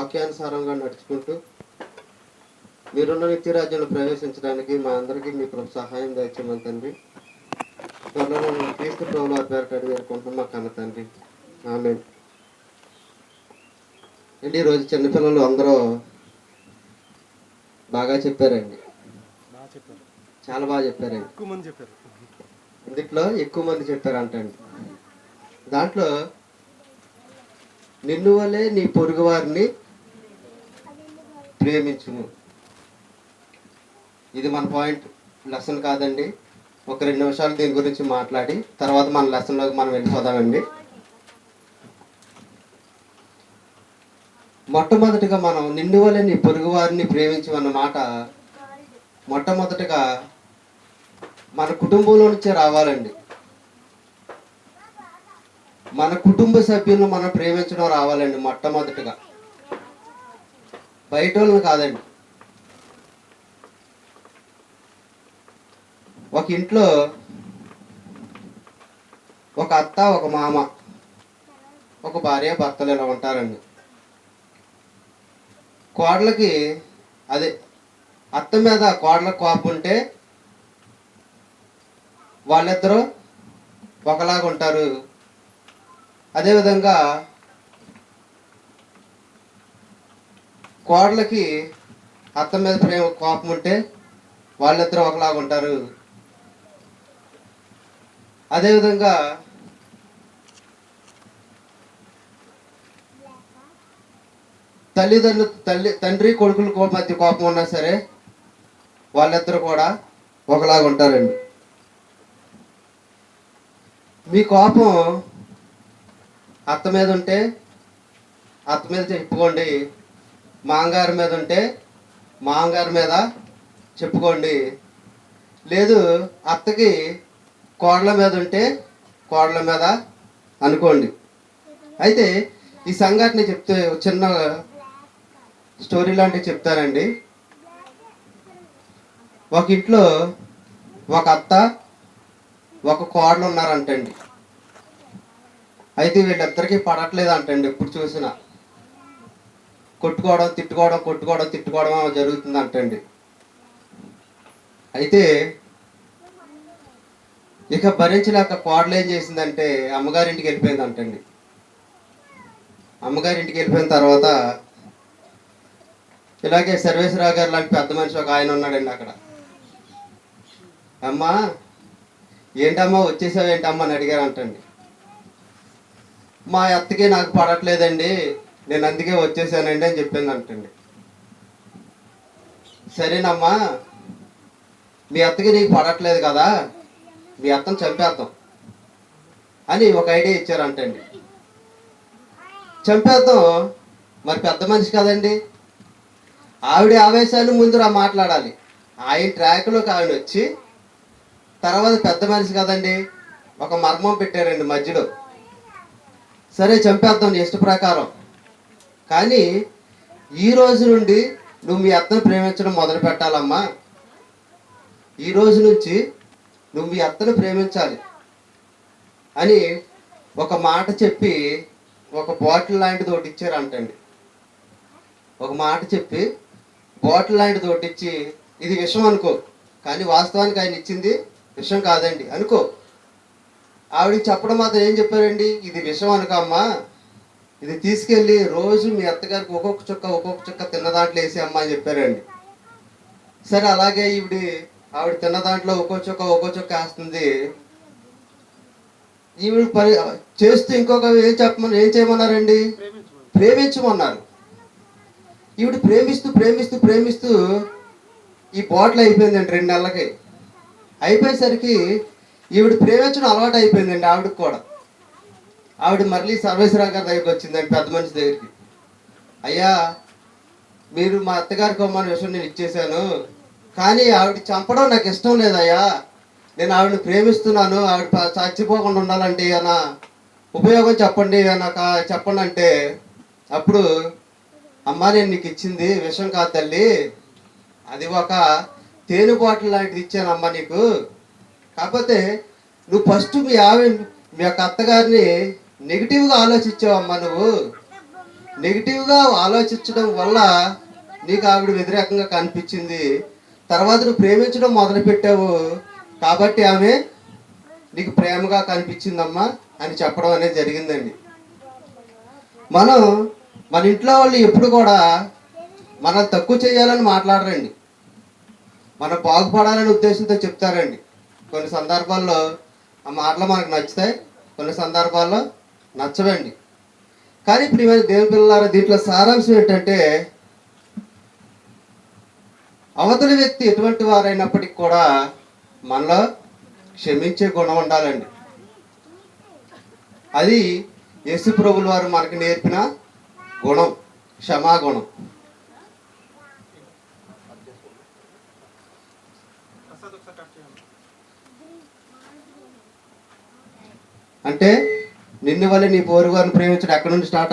వాక్యానుసారంగా నడుచుకుంటూ మీరున్న నిత్యరాజ్యంలో ప్రవేశించడానికి మా అందరికీ మీ ప్రభు సహాయం దయచేయమని తండ్రి. త్వరలో క్రీస్తు ప్రభుల పేరట అడిగి వేడుకుంటున్నాం మా కన్న తండ్రి. ఆమె అండి ఈరోజు చిన్నపిల్లలు అందరూ బాగా చెప్పారండి. చాలా బాగా చెప్పారండి. ఎక్కువ మంది చెప్పారు. ఇందుట్లో ఎక్కువ మంది చెప్పారంటండి. దాంట్లో నిన్ను వలే నీ పొరుగు వారిని ప్రేమించుము. ఇది మన పాయింట్. లెసన్ కాదండి. ఒక రెండు నిమిషాలు దీని గురించి మాట్లాడి తర్వాత మన లెసన్లోకి మనం వెళ్ళిపోదామండి. మొట్టమొదటిగా మనం నిండువలేని పొరుగువారిని పొరుగు వారిని ప్రేమించమన్న మాట మొట్టమొదటిగా మన కుటుంబంలో నుంచే రావాలండి. మన కుటుంబ సభ్యులను మనం ప్రేమించడం రావాలండి మొట్టమొదటిగా. బయట వాళ్ళని కాదండి. ఒక ఇంట్లో ఒక అత్త ఒక మామ ఒక భార్య భర్తలు ఇలా ఉంటారండి. కోడలకి అదే అత్త మీద కోడలకు కోపం ఉంటే వాళ్ళిద్దరూ ఒకలాగా ఉంటారు. అదేవిధంగా కోడలకి అత్త మీద ప్రేమ కోపం ఉంటే వాళ్ళిద్దరూ ఒకలాగా ఉంటారు. అదేవిధంగా తల్లిదండ్రులు తల్లి తండ్రి కొడుకుల మధ్య కోపం ఉన్నా సరే వాళ్ళిద్దరూ కూడా ఒకలాగా ఉంటారండి. మీ కోపం అత్త మీద ఉంటే అత్త మీద చెప్పుకోండి. మాంగారి మీద ఉంటే మాంగారు మీద చెప్పుకోండి. లేదు అత్తకి కోడల మీద ఉంటే కోడల మీద అనుకోండి. అయితే ఈ సంఘటన చెప్తే చిన్న స్టోరీ లాంటివి చెప్తానండి ఒక ఇంట్లో ఒక అత్త ఒక కోడలు ఉన్నారంటండి. అయితే వీళ్ళిద్దరికీ పడట్లేదు అంటండి ఇప్పుడు చూసినా. కొట్టుకోవడం తిట్టుకోవడం కొట్టుకోవడం తిట్టుకోవడం జరుగుతుంది అంటండి అయితే ఇక భరించలేక కోడలు ఏం చేసిందంటే అమ్మగారింటికి వెళ్ళిపోయింది అంటండి అమ్మగారింటికి వెళ్ళిపోయిన తర్వాత ఇలాగే సర్వేశ్వరరావు గారు లాంటి పెద్ద మనిషి ఒక ఆయన ఉన్నాడండి అక్కడ. అమ్మా ఏంటమ్మా వచ్చేసావు ఏంటమ్మా అని అడిగారు అంటండి మా అత్తకి నాకు పడట్లేదండి. నేను అందుకే వచ్చేసానండి అని చెప్పింది అంటండి. సరేనమ్మా మీ అత్తకి నీకు పడట్లేదు కదా మీ అత్తను చంపేద్దాం అని ఒక ఐడియా ఇచ్చారంటండి. చంపేద్దాం? మరి పెద్ద మనిషి కదండి. ఆవిడ ఆవేశాలు ముందురా మాట్లాడాలి. ఆయన ట్రాక్లోకి ఆవిడ వచ్చి తర్వాత పెద్ద మనిషి కదండి ఒక మర్మం పెట్టారండి మధ్యలో. సరే చంపేద్దాం ఇష్ట ప్రకారం. కానీ ఈ రోజు నుండి నువ్వు మీ అత్తను ప్రేమించడం మొదలు పెట్టాలమ్మా. ఈ రోజు నుంచి నువ్వు మీ అత్తను ప్రేమించాలి అని ఒక మాట చెప్పి ఒక బాటిల్ లాంటిది ఒకటి ఇచ్చారంటండి. ఒక మాట చెప్పి బాటిల్ లాంటిది ఒకటి ఇచ్చి ఇది విషం అనుకో కానీ వాస్తవానికి ఆయన ఇచ్చింది విషం కాదండి అనుకో. ఆవిడకి చెప్పడం మాత్రం ఏం చెప్పారండి? ఇది విషం అనుకమ్మా ఇది తీసుకెళ్ళి రోజు మీ అత్తగారికి ఒక్కొక్క చుక్క ఒక్కొక్క చుక్క తిన్న దాంట్లో వేసి అమ్మ అని చెప్పారండి. సరే అలాగే ఈవిడి ఆవిడ తిన్న దాంట్లో ఒక్కో చుక్క ఒక్కో చుక్క వేస్తుంది. ఈవిడ పని చేస్తూ ఇంకొక ఏం చెప్పమని ఏం చేయమన్నారండి? ప్రేమించమన్నారు. ఈవిడ ప్రేమిస్తూ ప్రేమిస్తూ ప్రేమిస్తూ ఈ బాటిల్ అయిపోయిందండి రెండు నెలలకి. అయిపోయేసరికి ఈవిడ ప్రేమించడం అలవాటు అయిపోయిందండి ఆవిడకి కూడా. ఆవిడ మళ్ళీ సర్వేశ్వరరావు గారి దగ్గరికి వచ్చిందండి పెద్ద మనిషి దగ్గరికి. అయ్యా మీరు మా అత్తగారికి అమ్మని విషయం నేను ఇచ్చేశాను కానీ ఆవిడ చంపడం నాకు ఇష్టం లేదయ్యా. నేను ఆవిడని ప్రేమిస్తున్నాను ఆవిడ చచ్చిపోకుండా ఉండాలంటే ఏమైనా ఉపయోగం చెప్పండి నాకు చెప్పండి అంటే అప్పుడు అమ్మ నేను నీకు ఇచ్చింది విషం కాదు తల్లి అది ఒక తేనె బాటిల్ లాంటిది ఇచ్చానమ్మ నీకు. కాకపోతే నువ్వు ఫస్ట్ మీ ఆవిడ మీ యొక్క అత్తగారిని నెగిటివ్గా ఆలోచించావమ్మా నువ్వు. నెగిటివ్గా ఆలోచించడం వల్ల నీకు ఆవిడ వ్యతిరేకంగా కనిపించింది. తర్వాత నువ్వు ప్రేమించడం మొదలుపెట్టావు. కాబట్టి ఆమె నీకు ప్రేమగా కనిపించిందమ్మా అని చెప్పడం అనేది జరిగిందండి. మనం మన ఇంట్లో వాళ్ళు ఎప్పుడు కూడా మనం తక్కువ చేయాలని మాట్లాడరండి. మనం బాగుపడాలనే ఉద్దేశంతో చెప్తారండి. కొన్ని సందర్భాల్లో ఆ మాటలు మనకు నచ్చుతాయి. కొన్ని సందర్భాల్లో నచ్చవండి. కానీ ఇప్పుడు ఇవన్నీ దేవుని పిల్లలారా దీంట్లో సారాంశం ఏంటంటే అవతలి వ్యక్తి ఎటువంటి వారైనప్పటికీ కూడా మనలో క్షమించే గుణం ఉండాలండి. అది యేసు ప్రభుల వారు మనకి నేర్పిన గుణం క్షమాగుణం అంటే నిన్ను వల్ల నీ పోరు వారిని ప్రేమించడం ఎక్కడి నుండి స్టార్ట్